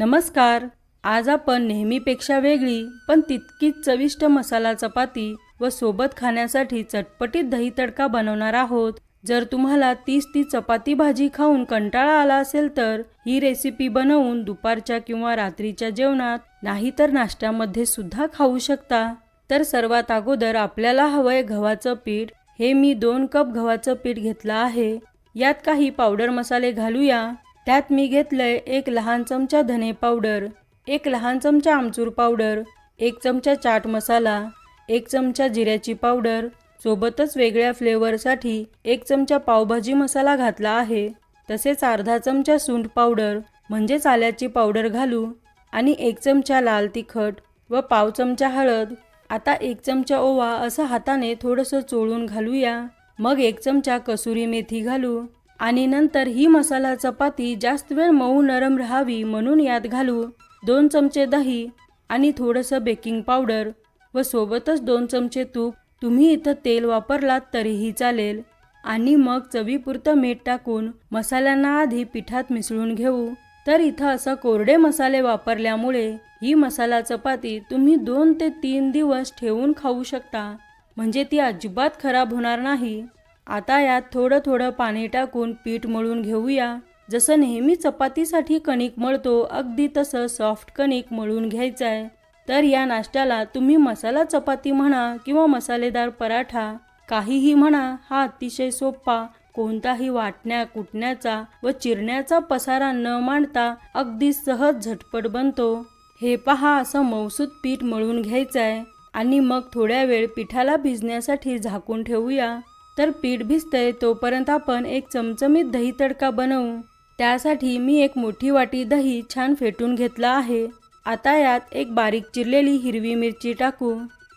नमस्कार. आज आपण नेहमीपेक्षा वेगळी पण तितकीच चविष्ट मसाला चपाती व सोबत खाण्यासाठी चटपटीत दही तडका बनवणार आहोत. जर तुम्हाला तीच ती चपाती भाजी खाऊन कंटाळा आला असेल तर ही रेसिपी बनवून दुपारच्या किंवा रात्रीच्या जेवणात नाही तर नाश्त्यामध्ये सुद्धा खाऊ शकता. तर सर्वात अगोदर आपल्याला हवंय गव्हाचं पीठ. हे मी दोन कप गव्हाचं पीठ घेतलं आहे. यात काही पावडर मसाले घालूया. त्यात मी घेतलंय एक लहान चमचा धने पावडर एक लहान चमचा आमचूर पावडर एक चमचा चाट मसाला एक चमचा जिऱ्याची पावडर सोबतच वेगळ्या फ्लेवरसाठी एक चमचा पावभाजी मसाला घातला आहे. तसेच अर्धा चमचा सुंठ पावडर म्हणजेच आल्याची पावडर घालू आणि एक चमचा लाल तिखट व पाव चमचा हळद. आता एक चमचा ओवा असं हाताने थोडंसं चोळून घालूया. मग एक चमचा कसुरी मेथी घालू. आणि नंतर ही मसाला चपाती जास्त वेळ मऊ नरम राहावी म्हणून यात घालू. दोन चमचे दही आणि थोडंसं बेकिंग पावडर व सोबतच दोन चमचे तूप. तुम्ही इथं तेल वापरलात तरीही चालेल. आणि मग चवीपुरतं मीठ टाकून मसाल्यांना आधी पिठात मिसळून घेऊ. तर इथं असं कोरडे मसाले वापरल्यामुळे ही मसाला चपाती तुम्ही दोन ते तीन दिवस ठेवून खाऊ शकता. म्हणजे ती अजिबात खराब होणार नाही. आता यात थोडं थोडं पाणी टाकून पीठ मळून घेऊया. जसं नेहमी चपातीसाठी कणिक मळतो अगदी तसं सॉफ्ट कणिक मळून घ्यायचं आहे तर या नाश्त्याला तुम्ही मसाला चपाती म्हणा किंवा मसालेदार पराठा काहीही म्हणा हा अतिशय सोपा कोणताही वाटण्या कुटण्याचा व चिरण्याचा पसारा न मांडता अगदी सहज झटपट बनतो. हे पहा असं मौसूद पीठ मळून घ्यायचं आहे आणि मग थोड्या वेळ पिठाला भिजण्यासाठी झाकून ठेवूया. तर पीठ भिजतंय तोपर्यंत आपण एक चमचमीत दही तडका बनवू. त्यासाठी मी एक मोठी वाटी दही छान फेटून घेतला आहे. आता यात एक बारीक चिरलेली हिरवी मिरची टाकू.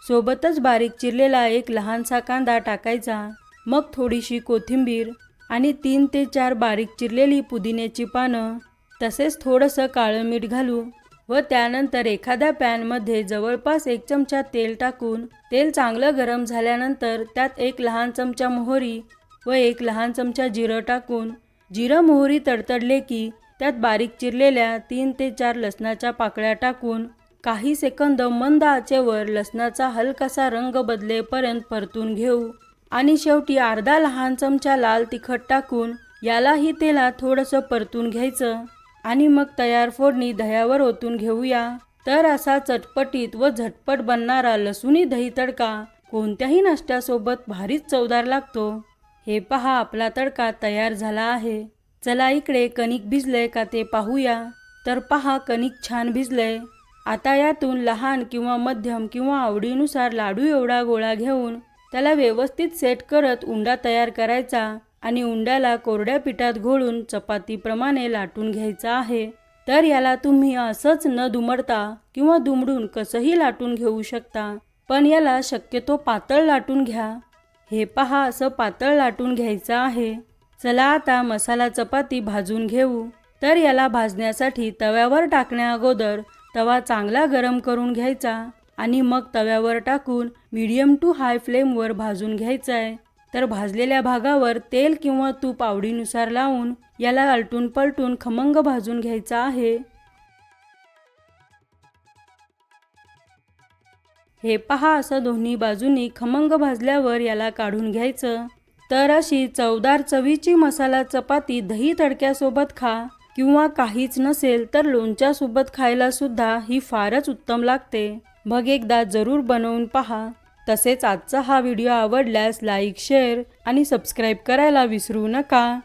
सोबतच बारीक चिरलेला एक लहानसा कांदा टाकायचा. मग थोडीशी कोथिंबीर आणि तीन ते चार बारीक चिरलेली पुदिन्याची पानं. तसेच थोडंसं काळं मीठ घालू. व त्यानंतर एखाद्या पॅनमध्ये जवळपास एक चमचा तेल टाकून तेल चांगलं गरम झाल्यानंतर त्यात एक लहान चमचा मोहरी व एक लहान चमचा जिरं टाकून जिरं मोहरी तडतडले की त्यात बारीक चिरलेल्या तीन ते चार लसणाच्या पाकळ्या टाकून काही सेकंद मंद आचेवर लसणाचा हलकासा रंग बदलेपर्यंत परतून घेऊ आणि शेवटी अर्धा लहान चमचा लाल तिखट टाकून यालाही तेलात थोडंसं परतून घ्यायचं. आणि मग तयार फोडणी दह्यावर ओतून घेऊया. तर असा चटपटीत व झटपट बनणारा लसूणी दही तडका कोणत्याही नाश्त्यासोबत भारीच चवदार लागतो. हे पहा आपला तडका तयार झाला आहे. चला इकडे कणिक भिजलंय का ते पाहूया. तर पहा कणिक छान भिजलंय. आता यातून लहान किंवा मध्यम किंवा आवडीनुसार लाडू एवढा गोळा घेऊन त्याला व्यवस्थित सेट करत उंडा तयार करायचा. आणि उंड्याला कोरड्या पिठात घोळून चपातीप्रमाणे लाटून घ्यायचा आहे. तर याला तुम्ही असंच न दुमडता किंवा दुमडून कसंही लाटून घेऊ शकता. पण याला शक्यतो पातळ लाटून घ्या. हे पहा असं पातळ लाटून घ्यायचं आहे. चला आता मसाला चपाती भाजून घेऊ. तर याला भाजण्यासाठी तव्यावर टाकण्या अगोदर तवा चांगला गरम करून घ्यायचा आणि मग तव्यावर टाकून मीडियम टू हाय फ्लेमवर भाजून घ्यायचा आहे तर भाजलेल्या भागावर तेल किंवा तूप आवडीनुसार लावून याला अलटून पलटून खमंग भाजून घ्यायचा आहे. हे पहा असं दोन्ही बाजूनी खमंग भाजल्यावर याला काढून घ्यायचं. तर अशी चवदार चवीची मसाला चपाती दही तडक्यासोबत खा किंवा काहीच नसेल तर लोणच्यासोबत खायला सुद्धा ही फारच उत्तम लागते. मग एकदा जरूर बनवून पहा. तसेच आजचा हा व्हिडिओ आवडल्यास लाईक शेअर आणि सबस्क्राईब करायला विसरू नका.